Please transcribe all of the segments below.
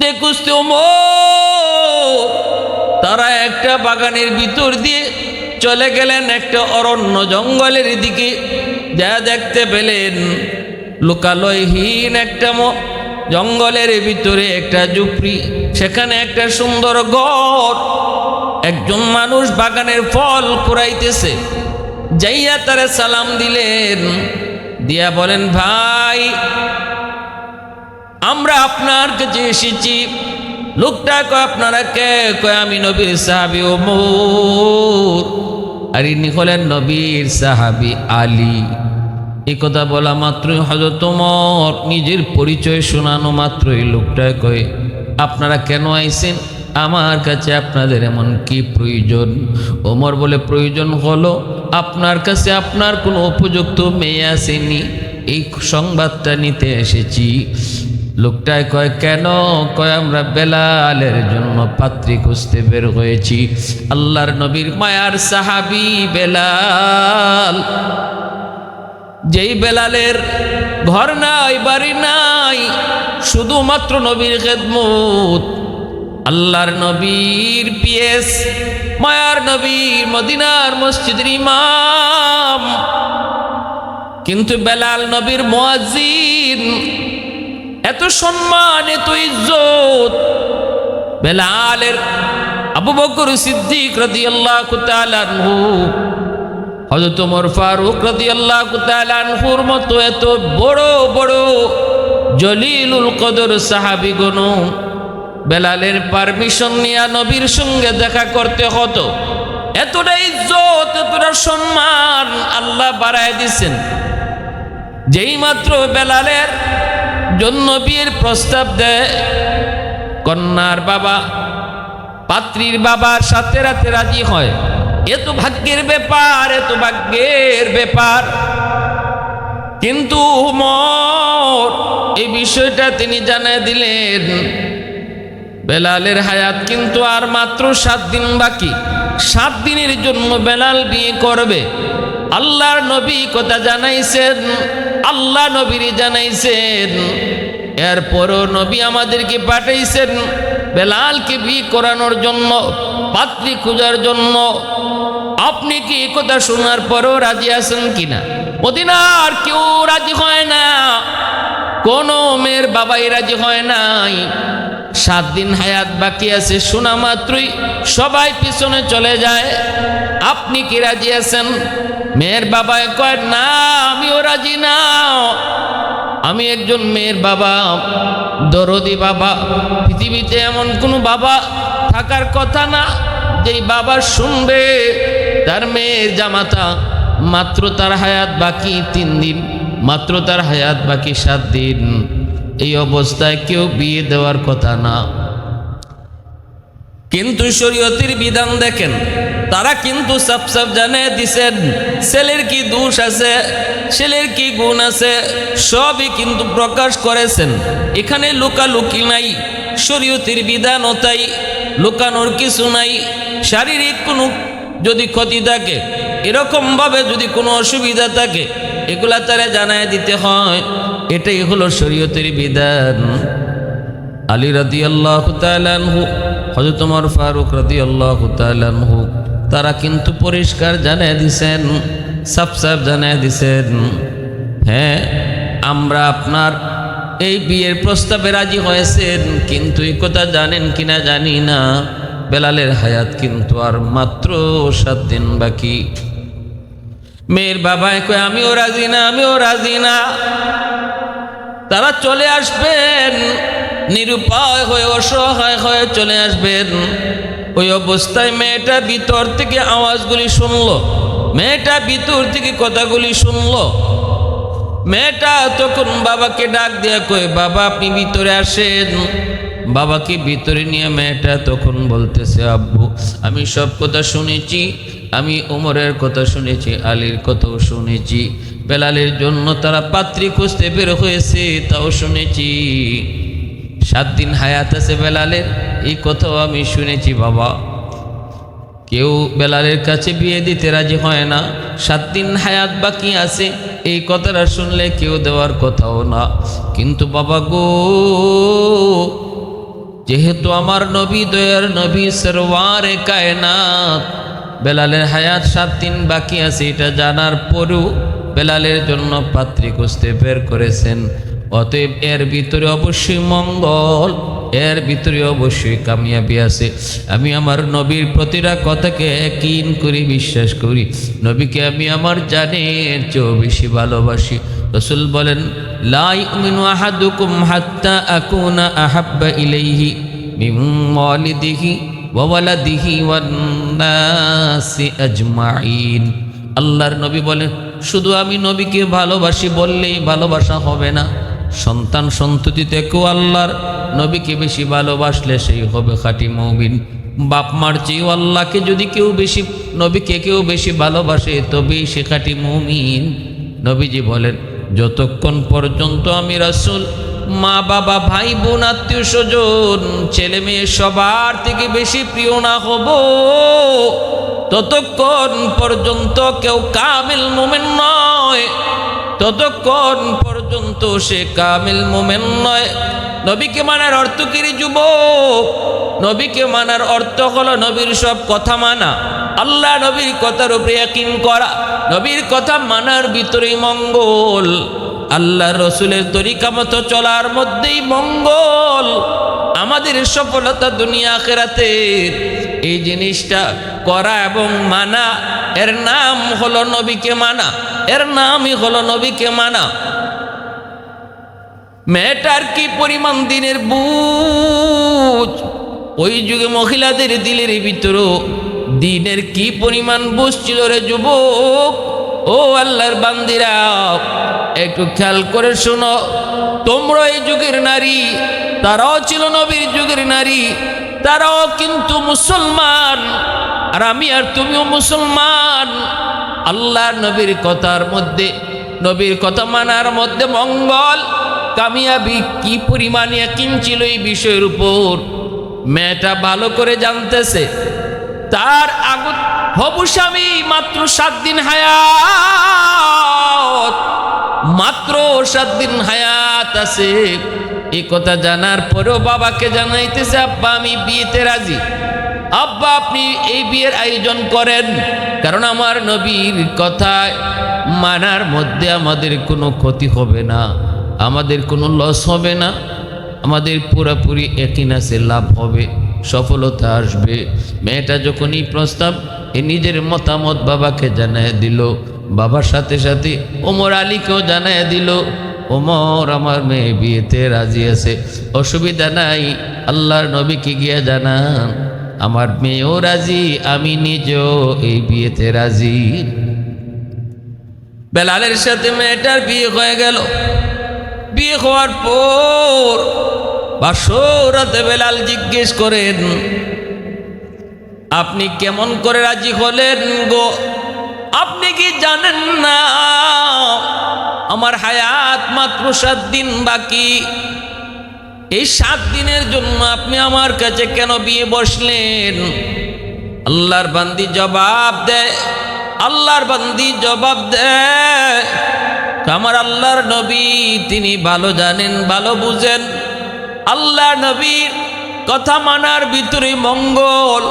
খুঁজতে খুঁজতে তারা একটা বাগানের ভিতর দিয়ে চলে গেলেন একটা অরণ্য জঙ্গলের দিকে। যা দেখতে পেলেন লোকালয়হীন একটা জঙ্গলের ভিতরে একটা ঝুপড়ি, সেখানে একটা সুন্দর ঘর। একজন মানুষ বাগানের ফল কুড়াইতেছে। যাইয়া তারা সালাম দিলেন। দিয়া বলেন, ভাই আমরা আপনার কাছে এসেছি। লোকটা কয় আপনারা কে? কয়, আমি নবীর সাহাবি ওমর আর ইনি হলেন নবীর সাহাবি আলী। এই কথা বলা মাত্রই হজরত তোমার নিজের পরিচয় শোনানো মাত্রই লোকটা কয়, আপনারা কেন আইছেন? আমার কাছে আপনাদের এমন কি প্রয়োজন? ওমর বলে, প্রয়োজন হলো আপনার কাছে আপনার কোনো উপযুক্ত মেয়ে আসেনি। এই সংবাদটা নিতে এসেছি। লোকটায় কয়, কেন? কয়, আমরা বেলালের জন্য পাত্রী খুঁজতে বের হয়েছি। আল্লাহর নবীর মায়ার সাহাবি বেলাল। যেই বেলালের ঘর নাই, বাড়ি নাই, শুধুমাত্র নবীর খেদমত। আল্লাহর নবীর পিএস, মায়ার নবীর মদিনার মসজিদের ইমাম। কিন্তু বেলাল নবীর মুয়াজ্জিন এত সম্মান, এত ইজ্জত। বেলালের আবু বকর সিদ্দিক রাদিয়াল্লাহু তাআলা আনহু, হযরত ওমর ফারুক রাদিয়াল্লাহু তাআলা আনহুর মতো এত বড় বড় জলিলুল কদর সাহাবীগণ বেলালের পারমিশন নিয়ে নবীর সঙ্গে দেখা করতে হতো। এতটা ইজ্জত, এতটা সম্মান আল্লাহ বাড়ায় দিছেন। যেই মাত্র বেলালের জন্য বিয়ের প্রস্তাব দেয়, কন্যার বাবা, পাত্রীর বাবার সাথে রাতে রাজি হয়। এত ভাগ্যের ব্যাপার এত ভাগ্যের ব্যাপার। কিন্তু উমর, এই বিষয়টা তিনি জানায় দিলেন, বেলালের হায়াত কিন্তু আর মাত্র সাত দিন বাকি। সাত দিনের জন্য বেলাল বিয়ে করবে। আল্লাহর নবী কথা জানাইছেন, আল্লাহ নবীর জানাইছেন। এরপরও নবী আমাদেরকে পাঠাইছেন, বেলালকে বিয়ে করানোর জন্য, পাত্রী খোঁজার জন্য। আপনি কি কথা শোনার পরও রাজি আছেন কিনা? মদিনার কেউ রাজি হয় না। কোনো মেয়ের বাবাই রাজি হয় নাই। সাত দিন হায়াত বাকি আছে, শোনা মাত্রই সবাই পিছনে চলে যায়। আপনি কি রাজি আছেন? মেয়ের বাবা কয়, না, আমিও রাজি না। আমি একজন মেয়ের বাবা, দরদি বাবা। পৃথিবীতে এমন কোনো বাবা থাকার কথা না, যেই বাবা শুনবে তার মেয়ের জামাতা মাত্র তার হায়াত বাকি তিন দিন, মাত্র তার হায়াত বাকি সাত দিন। এই অবস্থায় কেউ বিয়ে দেওয়ার কথা না। কিন্তু শরীয়তির বিধান দেখেন, তারা কিন্তু সাপ সাপ জানে দিছেন, ছেলের কি দোষ আছে, ছেলের কি গুণ আছে, সবই কিন্তু প্রকাশ করেছেন। এখানে লুকালুকি নাই, শরীয়তির বিধানও তাই, লুকানোর কিছু নাই, শারীরিক কোনো যদি ক্ষতি থাকে, এরকমভাবে যদি কোনো অসুবিধা থাকে, এগুলা তারা জানায় দিতে হয়। এটাই হলো শরীয়তের বিধান। আলী রাদি আল্লাহ তালানহু হজরত ওমর ফারুক রাদি আল্লাহ তালানহু তারা কিন্তু পরিষ্কার জানিয়ে দিছেন, সাফ সাফ জানিয়ে দিছেন হ্যাঁ আমরা আপনার এই বিয়ের প্রস্তাবে রাজি হয়েছেন, কিন্তু এই কথা জানেন কিনা জানি না। বেলালের হায়াত কিন্তু আর মাত্র সাত দিন বাকি। মেয়ের বাবায় কয়, আমিও রাজি না, আমিও রাজি না। তারা চলে আসবেন। নিরুপায় হয়ে অসহায় হয়ে চলে আসবেন। ওই অবস্থায় মেয়েটা ভিতর থেকে আওয়াজগুলি শুনলো। মেয়েটা ভিতর থেকে কথাগুলি শুনলো। মেয়েটা তখন বাবাকে ডাক দেয়া কই বাবা, আপনি ভিতরে আসেন। বাবাকে ভিতরে নিয়ে মেয়েটা তখন বলতেছে, আব্বু, আমি সব কথা শুনেছি, আমি উমরের কথা শুনেছি, আলীর কথাও শুনেছি, বেলালের জন্য তারা পাত্রী খুঁজতে বের হয়েছে, তাও শুনেছি। সাত দিন হায়াত আছে বেলালের, এই কথাও আমি শুনেছি বাবা। কেউ বেলালের কাছে বিয়ে দিতে রাজি হয় না, সাত দিন হায়াত বাকি আছে, এই কথাটা শুনলে কেউ দেওয়ার কথাও না। কিন্তু বাবা গো, যেহেতু আমার নবী, দয়ার নবী, সরওয়ারে কায়নাত, বেলালের হায়াত সাত দিন বাকি আছে, এটা জানার পরেও বেলালের জন্য পাত্রী খুঁজতে বের করেছেন। অতএব এর ভিতরে অবশ্যই মঙ্গল, এর ভিতরে অবশ্যই কামিয়াবি আছে। আমি আমার নবীর প্রতিটা কথাকে কিন করি বিশ্বাস করি। নবীকে আমি আমার জানের চেয়েও বেশি ভালোবাসি। রসুল বলেন লাই মিনু আহাদুকুম হাত্তা আকুনা আহাব্বা ইলাইহি মিন ওয়ালিদিহি ওয়া ওয়ালাদিহি ওয়ান নাসি আজমাইন আল্লাহর নবী বলেন, শুধু আমি নবীকে ভালোবাসি বললেই ভালোবাসা হবে না। সন্তান সন্ততি থেকেও আল্লাহর নবীকে বেশি ভালোবাসলে সেই হবে খাঁটি মৌবিন বাপ মার চেয়েও আল্লাহকে যদি কেউ বেশি, নবীকে কেউ বেশি ভালোবাসে, তবেই সে খাঁটি মৌমিন। নবীজি বলেন, যতক্ষণ পর্যন্ত আমি রাসুল, মা, বাবা, ভাই, বোন, আত্মীয় স্বজন, ছেলে মেয়ে সবার থেকে বেশি প্রিয় না হব, ততক্ষণ পর্যন্ত কেউ কামিল মোমেন নয়। ততক্ষণ পর্যন্ত সে কামিল মোমেন নয়। নবীকে মানার অর্থ কিরি যুবক? নবীকে মানার অর্থ হলো নবীর সব কথা মানা। আল্লাহ নবীর কথার উপরে ইয়াকিন করা। নবীর কথা মানার ভিতরেই মঙ্গল। আল্লাহ রসুলের তরিকা মতো চলার মধ্যেই মঙ্গল। আমাদের সফলতা দুনিয়া আখেরাতে। এই জিনিসটা করা এবং মানা, এর নাম হলো নবীকে মানা। এর নামই হলো নবীকে মানা। মেয়েটার কি পরিমাণ দিনের বুঝ? ওই যুগে মহিলাদের দিলের ভিতরও দিনের কি পরিমাণ বুঝ ছিল রে যুবক? ও আল্লাহর বান্দিরা, একটু খেয়াল করে শোনো। তোমরা এই যুগের নারী, তারাও ছিল নবীর যুগের নারী, তারাও কিন্তু মুসলমান। আর আমি আর তুমিও মুসলমান। আল্লাহর নবীর কথার মধ্যে, নবীর কথা মানার মধ্যে মঙ্গল। কামিয়াবি, কি পরিমাণে কিন ছিল এই বিষয়ের উপর? মেয়েটা ভালো করে জানতেছে। তার আগত, হবু স্বামী মাত্র সাত দিন হায়াত, মাত্র সাত দিন হায়াত আছে। এই কথা জানার পরেও বাবাকে জানাইতেছে, আব্বা, আমি বিয়েতে রাজি। আব্বা, আপনি এই বিয়ের আয়োজন করেন। কারণ আমার নবীর কথায় মানার মধ্যে আমাদের কোনো ক্ষতি হবে না। আমাদের কোনো লস হবে না। আমাদের পুরাপুরি একিনাসে লাভ হবে, সফলতা আসবে। মেয়েটা যখন এই প্রস্তাব, এ নিজের মতামত বাবাকে জানায় দিল। বাবার সাথে সাথে ওমর আলীকেও জানায় দিল, ওমর, আমার মেয়ে বিয়েতে রাজি আছে, অসুবিধা নাই, আল্লাহর নবীকে গিয়ে জানান, আমার মেয়েও রাজি, আমি নিজেও এই বিয়েতে রাজি। বেলালের সাথে মেয়েটার বিয়ে হয়ে গেল। বিয়ে হওয়ার পর বাসরাতে বেলাল জিজ্ঞেস করেন, আপনি কেমন করে রাজি হলেন গো? আপনি কি জানেন না? আমার হায়াত মাত্র সাত দিন বাকি। এই সাত দিনের জন্য আপনি আমার কাছে কেন বিয়ে বসলেন? আল্লাহর বান্দি জবাব দেয়, আল্লাহর বান্দি জবাব দেয় আমার আল্লাহর নবী তিনি ভালো জানেন, ভালো বুঝেন। আল্লাহ নবীর কথা মানার ভিতরে মঙ্গল।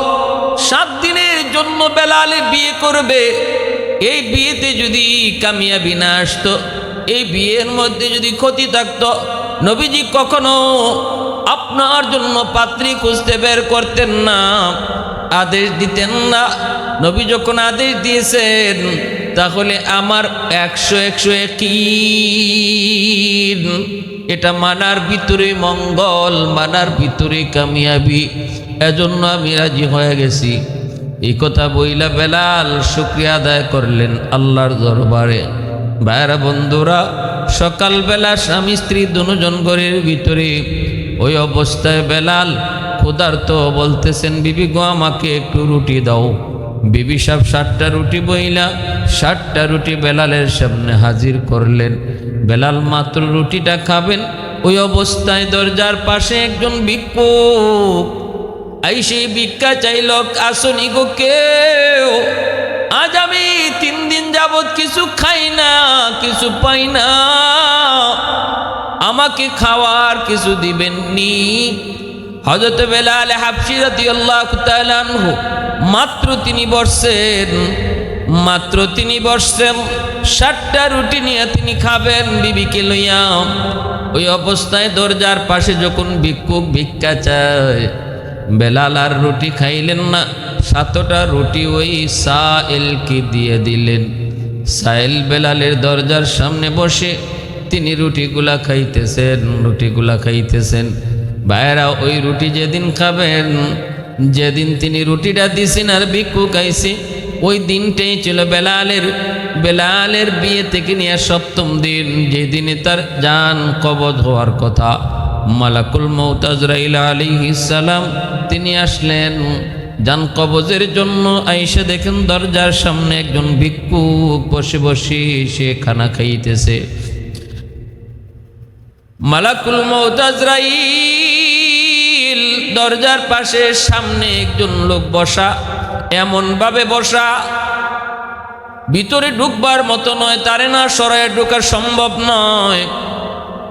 সাত দিনের জন্য বেলালে বিয়ে করবে। এই বিয়েতে যদি কামিয়াবি না আসতো, এই বিয়ের মধ্যে যদি ক্ষতি থাকত, নবীজি কখনো আপনার জন্য পাত্রী খুঁজতে বের করতেন না, আদেশ দিতেন না। নবী যখন আদেশ দিয়েছেন তাহলে আমার একশো একশো একই এটা মানার ভিতরে মঙ্গল, মানার ভিতরে কামিয়াবি। এজন্য আমি রাজি হয়ে গেছি। এই কথা বইলা বেলাল শুক্রিয়া আদায় করলেন আল্লাহর দরবারে। ভাইরা বন্ধুরা, সকালবেলা স্বামী স্ত্রী দুজন ঘরের ভিতরে ওই অবস্থায় বেলাল ক্ষুধার্ত বলতেছেন, বিবি গো, আমাকে একটু রুটি দাও। বিবি সাহেব ষাটটা রুটি বইলা ষাটটা রুটি বেলালের সামনে হাজির করলেন। বেলাল মাত্র রুটিটা খাবেন, ওই অবস্থায় দরজার পাশে একজন ভিক্ষুক। আই সেই ভিক্ষা চাইল আসনি গো কেউ। আজ আমি তিন দিন যাবৎ কিছু খাই না, কিছু পাই না। আমাকে খাওয়ার কিছু দিবেননি। হজরত বেলাল হাফসি রাদিয়াল্লাহু তাআলা আনহু মাত্র তিনি বসছেন, মাত্র তিনি বসছেন ষাটটা রুটি নিয়ে তিনি খাবেন বিবিকে লইয়া। ওই অবস্থায় দরজার পাশে যখন ভিক্ষুক ভিক্ষা চায়, বেলাল আর রুটি খাইলেন না, সাতটা রুটি ওই সা এলকে দিয়ে দিলেন। সাইল বেলালের দরজার সামনে বসে তিনি রুটিগুলা খাইতেছেন রুটিগুলা খাইতেছেন। ভাইয়েরা, ওই রুটি যেদিন খাবেন, যেদিন তিনি রুটিটা দিছেন আর ভিক্ষু খাইছে, ওই দিনটাই ছিল বেলালের বেলালের বিয়ে থেকে নিয়ে সপ্তম দিন যে দিনে তার জান কবজ হওয়ার কথা। মালাকুল মৌতাজরাইল আলী সালাম, তিনি আসলেন। যান কবজের জন্য আইসে দেখেন দরজার সামনে একজন ভিক্ষুক বসে বসে সে খানা খাইতেছে। মালাকুল মৌতাজরাইল দরজার পাশে সামনে একজন লোক বসা, এমন ভাবে বসা, ভিতরে ঢুকবার মতো নয়, তারে না সরায় ঢোকা সম্ভব নয়।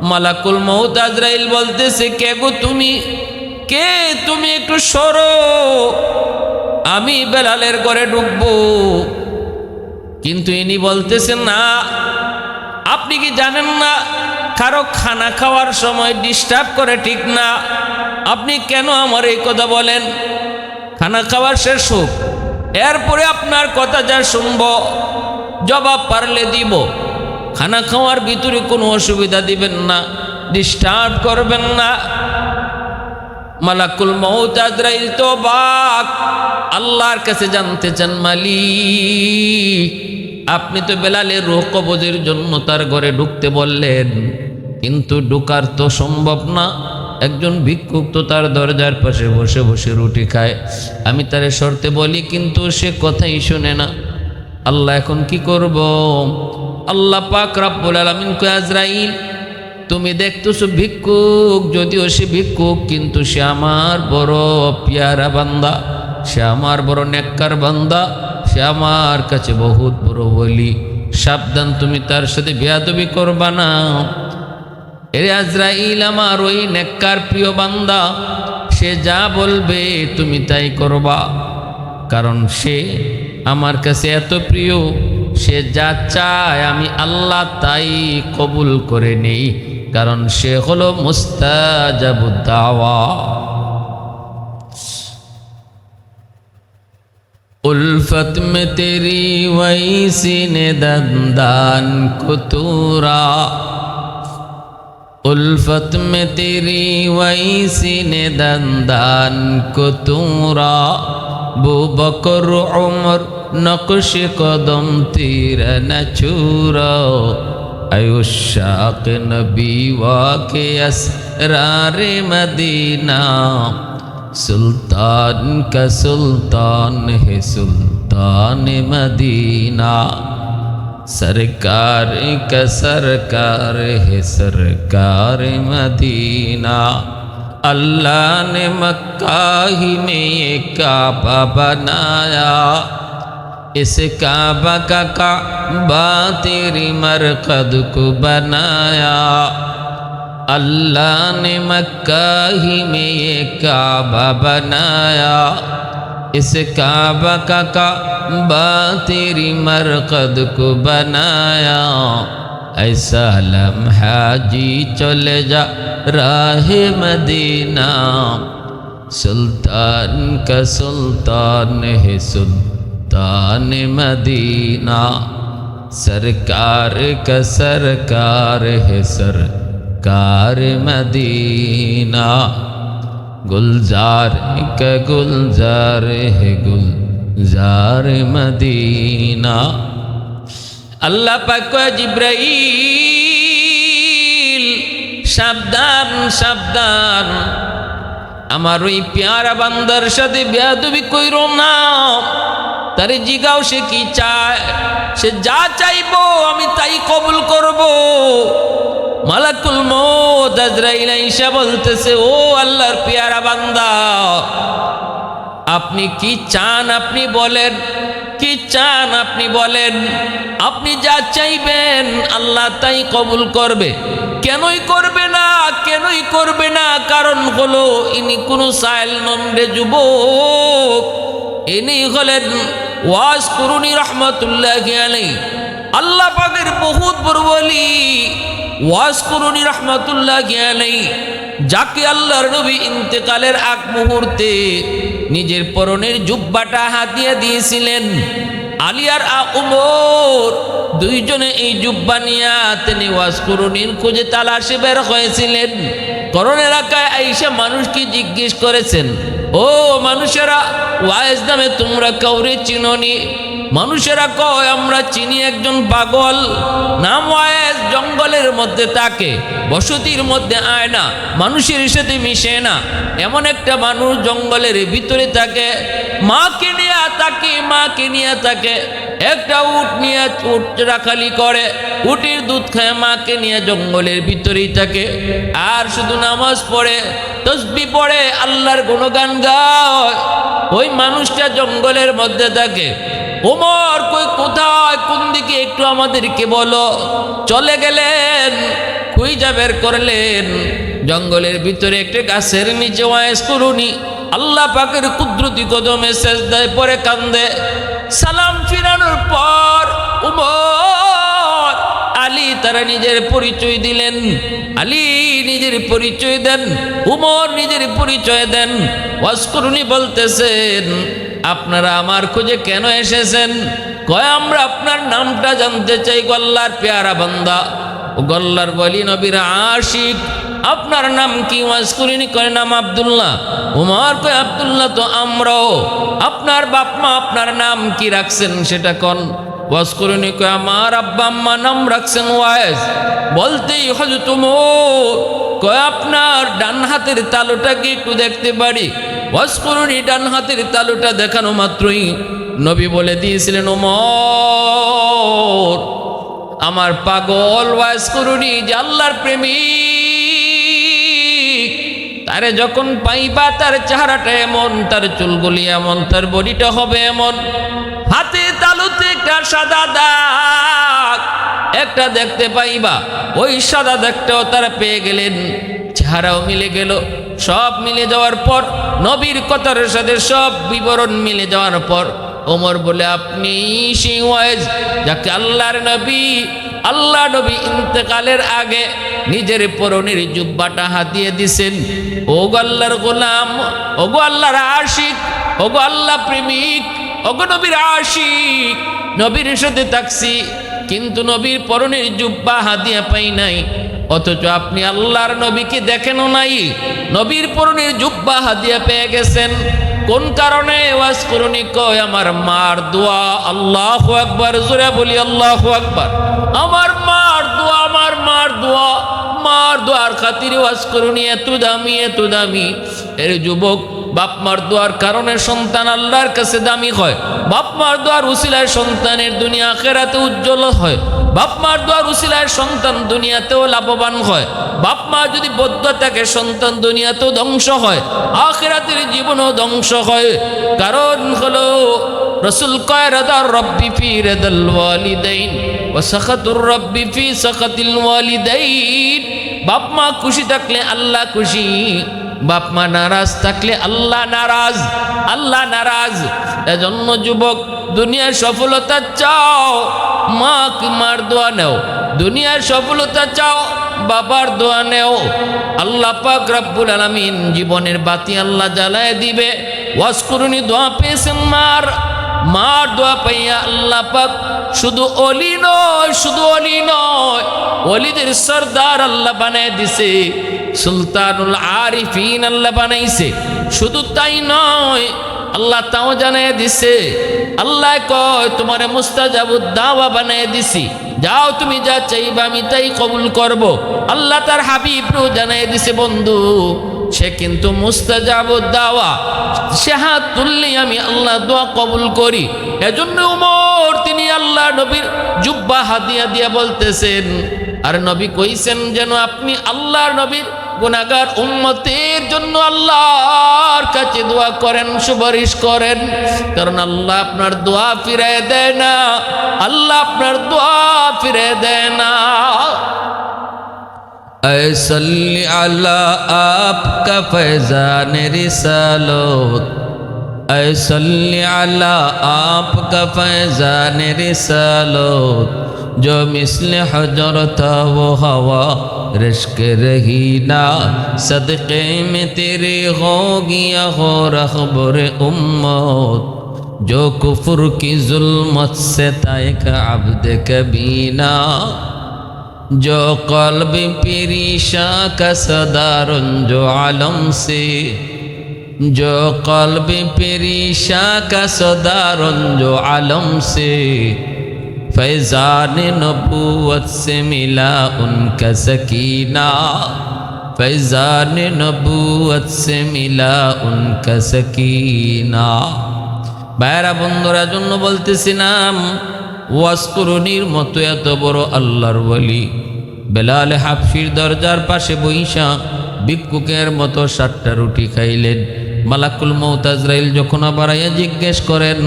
মালাকুল মৌত আজরাইল বলতেছে, কে গো তুমি? কে তুমি একটু সরো? আমি বেলালের ঘরে ঢুকবো। কিন্তু ইনি বলতেছেন, না, আপনি কি জানেন না কারও খানা খাওয়ার সময় ডিস্টার্ব করে ঠিক না। আপনি কেন আমার এই কথা বলেন? খানা খাওয়ার শেষ হোক, এরপরে আপনার কথা যা শুনব, জবাব পারলে দিব। খানা খাওয়ার ভিতরে কোনো অসুবিধা দিবেন না ডিস্টার্ব করবেন না। মালাকুল মৌত আজরাইল তো বাক আল্লাহর কাছে জানতে চান মালিক। আপনি তো বেলালে রোগ কবজের জন্য তার ঘরে ঢুকতে বললেন। কিন্তু ঢুকার তো সম্ভব না। একজন ভিক্ষুক তো তার দরজার পাশে বসে বসে রুটি খায়। আমি তারে শর্তে বলি, কিন্তু সে কথাই শোনে না। আল্লাহ এখন কি করব? আল্লাহ পাক রাব্বুল আলামিন কয়, আজরাইল, তুমি দেখতেছো ভিক্ষুক? যদিও সে ভিক্ষুক, কিন্তু সে আমার বড় পিয়ারা বান্দা। সে আমার বড় নেককার বান্দা। সে আমার কাছে বহুত বড় বলি সাবধান, তুমি তার সাথে বেয়াদবি করবা না। এরে আজরাইল আমার ওই নেককার প্রিয় বান্দা, সে যা বলবে তুমি তাই করবা। কারণ সে আমার কাছে এত প্রিয়, সে যা চায় আমি আল্লাহ তাই কবুল করে নেই, কারণ সে হল মুস্তাজাবুদ্দাওয়া উলফত কুতুরা। उल्फत में तेरी वैसी ने दंदान कुतूरा बू बकर उमर नक्श कदम तीर न चूरा अयुशाक नबी वाके असरार मदीना सुल्तान का सुल्तान है सुल्तान मदीना सरकार का सरकार है सरकार मदीना अल्लाह ने मक्का ही में ये काबा बनाया इस काबा का काबा तेरी मरकद को बनाया अल्लाह ने मक्का ही में ये काबा बनाया اس کعبہ کا کعبہ تیری مرقد کو بنایا ایسا لمحہ جی چلے جا راہ مدینہ سلطان کا سلطان ہے سلطان مدینہ سرکار کا سرکار ہے سرکار مدینہ गुलजार का गुलजार है गुलजार मदीना আল্লাহ পাক জিব্রাইল সাবধান সাবধান আমার ওই পেয়ারা বান্দার সাথে বেয়াদবি কইরো না তারে জিগাও সে কি চায় সে যা চাইবো আমি তাই কবুল করব মালাকুল মৌত আজরাইল ঈশা বলতেছে, ও আল্লাহর পেয়ারা বান্দা, আপনি কি চান আপনি বলেন, কি চান আপনি বলেন, আপনি যা চাইবেন আল্লাহ তাই কবুল করবে। কেনই করবে না, কেনই করবে না, কারণ হলো ইনি কোনো সাইল নন্দে যুবক, ইনি হলেন ওয়াজ করুনি রহমতুল্লাহ আলাই আল্লাহ পাকের বহুত বড় ওয়াজ করুনি রহমতুল্লাহ আলাই যাকে আল্লাহর নবী ইন্তেকালের আগ মুহূর্তে নিজের পরনের জুব্বাটা হাতিয়ে দিয়েছিলেন। আলিয়ার আ উমর দুইজনে এই জুব্বা নিয়া তিনি ওয়াজ করুনির খুঁজে তালাশে বের হয়েছিলেন। করোনা এলাকায় আইসা মানুষকে জিজ্ঞেস করেছেন, ও মানুষেরা ওয়াইজ নামে তোমরা কাউরে চিননি? মানুষেরা কয়, আমরা চিনি একজন পাগল। নাম জঙ্গলের মধ্যে থাকে, বসতির মধ্যে আয় না, মানুষের সাথে মিশে না। এমন একটা মানুষ জঙ্গলের ভিতরে থাকে, মাকে নিয়ে তাকে, মাকে নিয়ে থাকে একটা উট নিয়ে উট রাখালি করে, উটের দুধ খায়, মাকে নিয়ে জঙ্গলের ভিতরেই থাকে। আর শুধু নামাজ পড়ে, তসবি পড়ে, আল্লাহর গুণগান গায়। ওই মানুষটা জঙ্গলের মধ্যে থাকে ওমর কই, কোথায়, কোন দিকে একটু আমাদেরকে বলো। চলে গেলেন, খুঁজা বের করলেন। জঙ্গলের ভিতরে একটা গাছের নিচে ওয়াইস করুনি। আল্লাহ পাকের কুদরতি কদমে শেষ দেয় পরে কান্দে। সালাম ফিরানোর পর উমর আলী তারা নিজের পরিচয় দিলেন। আলী নিজের পরিচয় দেন উমর নিজের পরিচয় দেন। ওয়াসকরুনি বলতেছেন আপনারা আমার খুঁজে কেন এসেছেন? কয়, আমরা আপনার নামটা জানতে চাই, গল্লার পেয়ারা বান্দা। ও গল্লার বলি নবীর আশিক, আপনার নাম কি? মাসকুরিনি কয়, নাম আবদুল্লাহ। উমার কয়, আবদুল্লাহ তো আমরাও। আপনার বাপমা আপনার নাম কি রাখছেন সেটা কন? ওয়াজ কয় আমার আব্বা আম্মা নাম রাখছেন ওয়াইজ বলতেই হজরত উমর কয়, আপনার ডান হাতের তালুটা কি একটু দেখতে পারি। ওয়াজ ডান হাতের তালুটা দেখানো মাত্রই নবী বলে দিয়েছিলেন, ওমর, আমার পাগল ওয়াজ করুনি যে প্রেমিক। তারে যখন পাইবা, তার চেহারাটা এমন, তার চুলগুলি এমন, তার বডিটা হবে এমন। হাতে তালুতে একটা সাদা দাগ? একটা দেখতে পাইবা, ওই সাদা দাগটাও তারা পেয়ে গেলেন। চেহারাও মিলে গেল, সব মিলে যাওয়ার পর, নবীর কথার সাথে সব বিবরণ মিলে যাওয়ার পর, ওমর বলে, আপনি সেই ওয়াইজ যাকে আল্লাহর নবী, আল্লাহ নবী ইন্তেকালের আগে নিজের পরনের জুব্বাটা হাতিয়ে দিছেন। ও গো আল্লাহর গোলাম ও গো আল্লাহর আশিক ও গো আল্লাহ প্রেমিক ও গো নবীর সাথে থাকছি কিন্তু নবীর পরনের জুব্বা হাতিয়া পাই নাই। অথচ আপনি আল্লাহর নবীকে দেখেনও নাই, নবীর পরনের জুব্বা হাদিয়া পেয়ে গেছেন। কোন কারণে? ওয়াজ করুনি, কয়, আমার মার দোয়া, আল্লাহ আকবার। জোরে বলি, আল্লাহ আকবার। আমার মার দোয়া, আমার মার দোয়া, মার দোয়ার খাতিরে ওয়াজ করুনি, এত দামি এত দামি। এর যুবক বাপ মার দোয়ার কারণে সন্তান আল্লাহর কাছে দামি হয়। বাপ মার দোয়ার উসিলায় সন্তানের দুনিয়া খেরাতে উজ্জ্বল হয়। বাপ মার দোয়ার উসিলায় সন্তান দুনিয়াতেও লাভবান হয়। বাপ মা যদি বদ্ধ থাকে, সন্তান দুনিয়াতেও ধ্বংস হয়। আখেরাতের জীবনও ধ্বংস হয়। কারণ হলো, রসুল কয় রাদার রব্বি ফি রেদাল ওয়ালিদাইন ও সাখাতুর রব্বি ফি সাখাতিল ওয়ালিদাইন। বাপ মা খুশি থাকলে আল্লাহ খুশি। বাপ মা নারাজ থাকলে আল্লাহ নারাজ আল্লাহ নারাজ। এজন্য যুবক, দুনিয়ার সফলতা চাও মা কুমার দোয়া নেও। দুনিয়ার সফলতা চাও, বাবার দোয়া নেও। আল্লাহ পাক রব্বুল আলামিন জীবনের বাতি আল্লাহ জ্বালায় দিবে। ওয়াসকুরুনি করুনি দোয়া পেয়েছেন মার। মার দোয়া পাইয়া আল্লাহ পাক শুধু অলি নয়, শুধু অলি নয়, অলিদের সর্দার আল্লাহ বানায় দিছে, সুলতানুল আরিফিন আল্লাহ বানাইছে। শুধু তাই নয়, আল্লাহ তাও জানাই দিছে, আল্লাহ কয়, তোমারে মুস্তাজাবুদ দাওয়া বানাই দিছি। যাও তুমি যা চাইবা আমি তাই কবুল করব। আল্লাহ তার হাবিবরও জানাই দিছে, বন্ধু সে কিন্তু মুস্তাজাবুদ দাওয়া, সে হাত তুললেই আমি আল্লাহ দোয়া কবুল করি। এজন্য উমর, তিনি আল্লাহ নবীর জুব্বা হাতিয়া দিয়া বলতেছেন, আর নবী কইছেন যেন আপনি আল্লাহর নবীর গুনাগার উম্মতের জন্য আল্লাহর কাছে দোয়া করেন, সুপারিশ করেন। কারণ আল্লাহ আপনার দোয়া ফিরে দেয় না, আল্লাহ আপনার দোয়া ফিরে দেয় না। اے صلی اللہ، آپ کا فیضان رسالوت اے صلی اللہ، آپ کا فیضان رسالوت جو مثل حجر تھا، وہ ہوا رشک رہی نا صدقے میں تیرے ہوگی ہو رخبر امت۔ جو کفر کی ظلمت سے تائک عبد کبینہ۔ जो कल्ब पीरीशा का सदारन जो आलम से जो कल्ब पीरीशा का सदारन जो आलम से फैज़ान नबूवत से मिला उनका सकीना फैज़ान नबूवत से मिला उनका सकीना বাইরা বন্ধুরা জন্য বলতেছিলাম ওয়াস্করণীর মতো এত বড় আল্লাহর বলি বেলাল হাফসির দরজার পাশে বইসা ভিক্ষুকের মতো সাতটা রুটি খাইলেন। মালাকুল মৌতাজরাইল যখন আবার জিজ্ঞেস করেন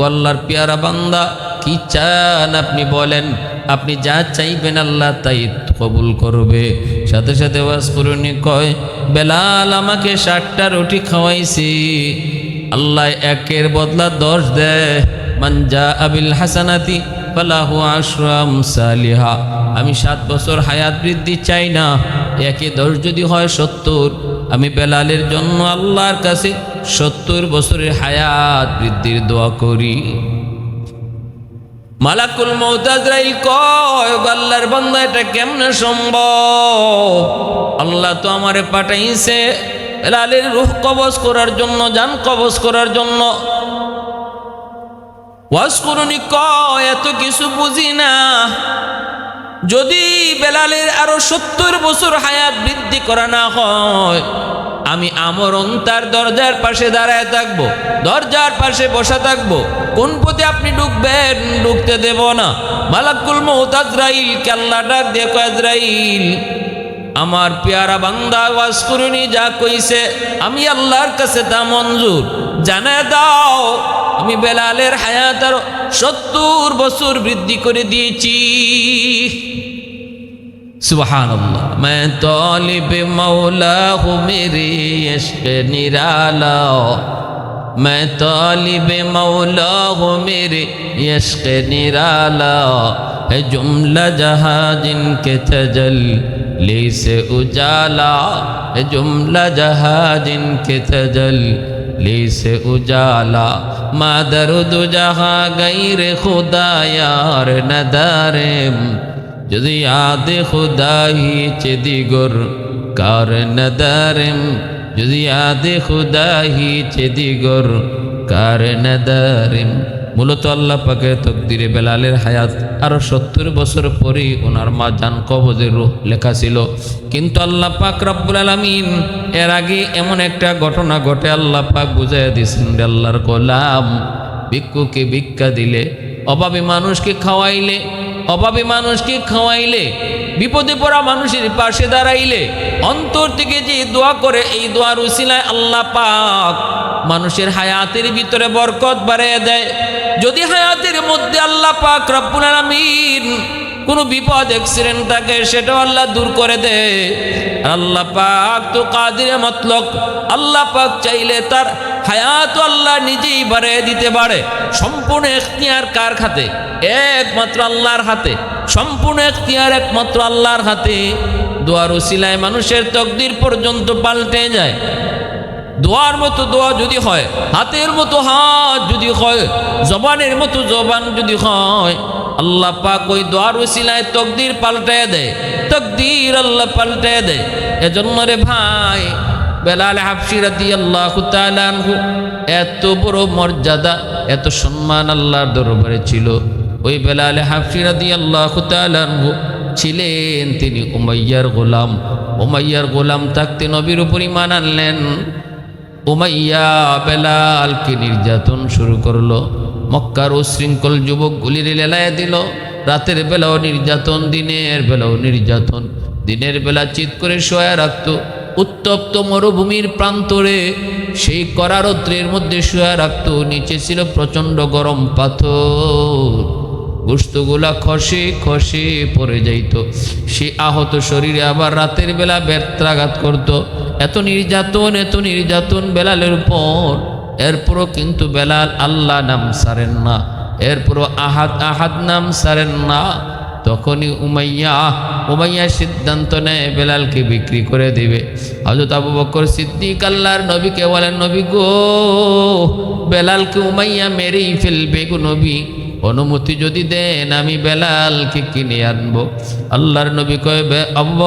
গল্লার পেয়ারা বান্দা, কি চান আপনি বলেন? আপনি যা চাইবেন আল্লাহ তাই কবুল করবে। সাথে সাথে ওয়াস্করণী কয়, বেলাল আমাকে ষাটটা রুটি খাওয়াইছি। আল্লাহ একের বদলা দশ দেয়। আবিল আমি সাত বছর হায়াত বৃদ্ধি চাই না, একে দশ যদি হয় সত্তর। আমি বেলালের জন্য আল্লাহর কাছে সত্তর বছরের হায়াত বৃদ্ধির দোয়া করি। মালাকুল মৌতাজরাইল কয় আল্লাহর বান্দা, এটা কেমনে সম্ভব? আল্লাহ তো আমারে পাঠাইছে বেলালের রুহ কবজ করার জন্য, যান কবজ করার জন্য। ওয়াজ করুনি কয় এত কিছু বুঝি না। যদি বেলালের আরও সত্তর বছর হায়াত বৃদ্ধি করা না হয়, আমি আমরণ তার দরজার পাশে দাঁড়ায় থাকব, দরজার পাশে বসা থাকব। কোন পথে আপনি ঢুকবেন, ঢুকতে দেব না। মালাকুল মৌত আজরাইল, কেল্লা ডাক দেখো আজরাইল, আমার পেয়ারা বান্দা ওয়াজ যা কইছে, আমি আল্লাহর কাছে তা মঞ্জুর। জানা দাও আমি বেলালের হায়াত আরও সত্তর বছর বৃদ্ধি করে দিয়েছি। জহাজিনিস উজালা। জুমলা জাহাজিন কে থজল লিস উজালা, মাদার দুজাহা دو রে غیر خدا یار যদি আদে খুদাহি চেদিগর, কার নদারে যদি আদ চেদি চেদিগর, কার নদারে মূলত আল্লাহ পাকের তকদিরে বেলালের হায়াত আরও সত্তর বছর পরে ওনার মা জান কবজের রূহ লেখা ছিল। কিন্তু আল্লাহ পাক রব্বুল আলমিন এর আগে এমন একটা ঘটনা ঘটে, আল্লাহ পাক বুঝাই দিয়েছেন আল্লাহর গোলাম ভিক্ষুকে ভিক্ষা দিলে, অভাবী মানুষকে খাওয়াইলে, অভাবী মানুষকে খাওয়াইলে, বিপদে পড়া মানুষের পাশে দাঁড়াইলে, অন্তর থেকে যে দোয়া করে, এই দোয়ার উসিলায় আল্লাহ পাক মানুষের হায়াতের ভিতরে বরকত বাড়িয়ে দেয়। যদি হায়াতের মধ্যে আল্লাহ পাক রব্বুল আলামিন কোনো বিপদ অ্যাক্সিডেন্ট থাকে, সেটাও আল্লাহ দূর করে দে। আল্লাহ পাক তো কাদিরে মতলক আল্লাহ পাক চাইলে তার হায়াত আল্লাহ নিজেই বাড়িয়ে দিতে পারে। সম্পূর্ণ এখতিয়ার কার হাতে? একমাত্র আল্লাহর হাতে। সম্পূর্ণ এখতিয়ার একমাত্র আল্লাহর হাতে। দোয়ার ওসিলায় মানুষের তকদির পর্যন্ত পাল্টে যায়। দোয়ার মতো দোয়া যদি হয়, হাতের মতো হাত যদি হয়, জবানের মতো জবান যদি হয়, আল্লাহ পাক ওই দোয়ার ওসিলায় তকদির পাল্টায় দেয়, তকদির আল্লাহ পাল্টায় দেয়। এজন্য রে ভাই, বেলাল হাফসি রাদি আল্লাহ এত বড় মর্যাদা, এত সম্মান আল্লাহর দরবারে ছিল। ওই বেলাল হাফসি রাদি আল্লাহ ছিলেন তিনি উমাইয়ার গোলাম। উমাইয়ার গোলাম থাকতে নবীর উপর ইমান আনলেন। উমাইয়া বেলালকে নির্যাতন শুরু করল? মক্কার উশৃঙ্খল যুবকগুলির লেলায় দিল। রাতের বেলাও নির্যাতন, দিনের বেলাও নির্যাতন। দিনের বেলা চিৎ করে শোয়া রাখত। উত্তপ্ত মরুভূমির প্রান্তরে সেই করারত্রের মধ্যে শোয়া রাখত। নিচে ছিল প্রচণ্ড গরম পাথর। গোস্তগুলা খসে খসে পড়ে যাইত। সে আহত শরীরে আবার রাতের বেলা ব্যর্থাঘাত করত। এত নির্যাতন এত নির্যাতন বেলালের পর এরপরও কিন্তু বেলাল আল্লাহ নাম সারেন না। এরপরও আহাদ আহাদ নাম সারেন না। তখনই উমাইয়া উমাইয়া সিদ্ধান্ত নেয়, বেলালকে বিক্রি করে দেবে। হজরত আবু বকর সিদ্দিক আল্লাহর নবীকে বলেন, নবী গো, বেলালকে উমাইয়া মেরেই ফেলবে গো নবী। অনুমতি যদি দেন, আমি বেলালকে কিনে আনব। আল্লাহর নবী কয়ে "বে- আবু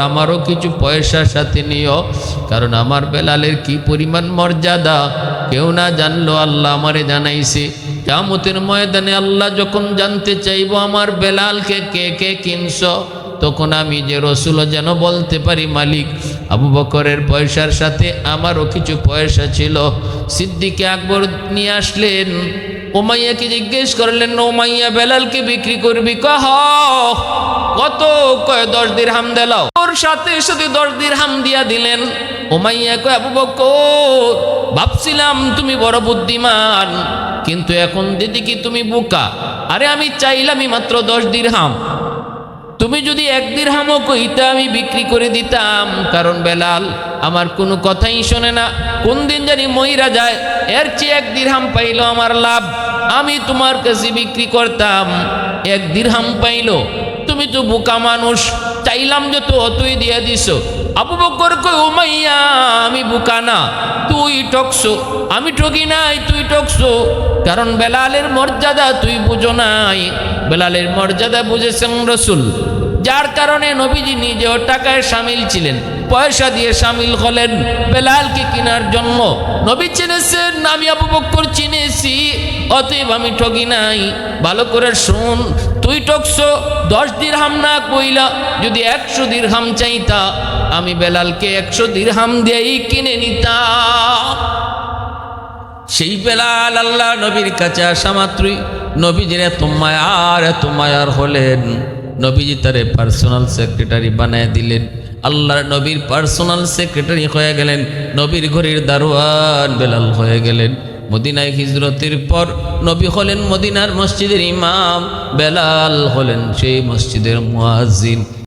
আমারও কিছু পয়সার সাথে নিও। কারণ আমার বেলালের কি পরিমাণ মর্যাদা? কেউ না জানলো, আল্লাহ আমারে জানাইছে। কামতের ময়দানে আল্লাহ যখন জানতে চাইব আমার বেলালকে কে কে কিনছ, তখন আমি যে রসুল যেন বলতে পারি, মালিক, আবু বকরের পয়সার সাথে আমারও কিছু পয়সা ছিল। সিদ্দিকে আকবর নিয়ে আসলেন। ওমাইয়াকে জিজ্ঞেস করলেন ওমাইয়া, বেলালকে বিক্রি করবি কহ? কত? কয়, দশ দিন হাম দিল ওর সাথে সাথে দশ দিন হাম দিয়া দিলেন। ওমাইয়া কয়, আবু বকর, ভাবছিলাম তুমি বড় বুদ্ধিমান, কিন্তু এখন দিদি কি তুমি বোকা? আরে আমি চাইলামই মাত্র দশ দিন হাম তুমি যদি এক দিরহামও কইতা আমি বিক্রি করে দিতাম, কারণ বেলাল আমার কোনো কথাই শোনে না। কোন দিন জানি মহিরা যায়, এর চেয়ে এক দিরহাম পাইলো আমার লাভ। আমি তোমার কাছে বিক্রি করতাম, এক দিরহাম পাইলো। তুমি তো বোকা মানুষ, চাইলাম যে তো অতই দিয়ে দিস আবু বকর কই উমাইয়া, আমি বোকা না, তুই টকছো। আমি ঠকি নাই, তুই টকছো, কারণ বেলালের মর্যাদা তুই বুঝো নাই। বেলালের মর্যাদা বুঝেছেন রসুল। যার কারণে নবীজি নিজেও টাকায় সামিল ছিলেন, পয়সা দিয়ে সামিল হলেন, বেলালকে কেনার জন্য। নবী চিনেছেন, আমি আবু বক্কর চিনেছি, অতএব আমি ঠকি নাই। ভালো করে শুন, তুই টকছো দশ দিরহাম না কইলা, যদি একশো দিরহাম চাইতা, আমি বেলালকে একশো দিরহাম দিয়েই কিনে নিতাম। সেই বেলাল আল্লাহ নবীর কাছে আসা মাত্রই নবীজির এত মায়ার এত মায়ার হলেন। নবীজি তারে পার্সোনাল সেক্রেটারি বানায় দিলেন। আল্লাহর নবীর পার্সোনাল সেক্রেটারি হয়ে গেলেন, নবীর ঘরের দারোয়ান বেলাল হয়ে গেলেন। মদিনায় হিজরতের পর নবী হলেন মদিনার মসজিদের ইমাম, বেলাল হলেন সেই মসজিদের মুয়াজ্জিন।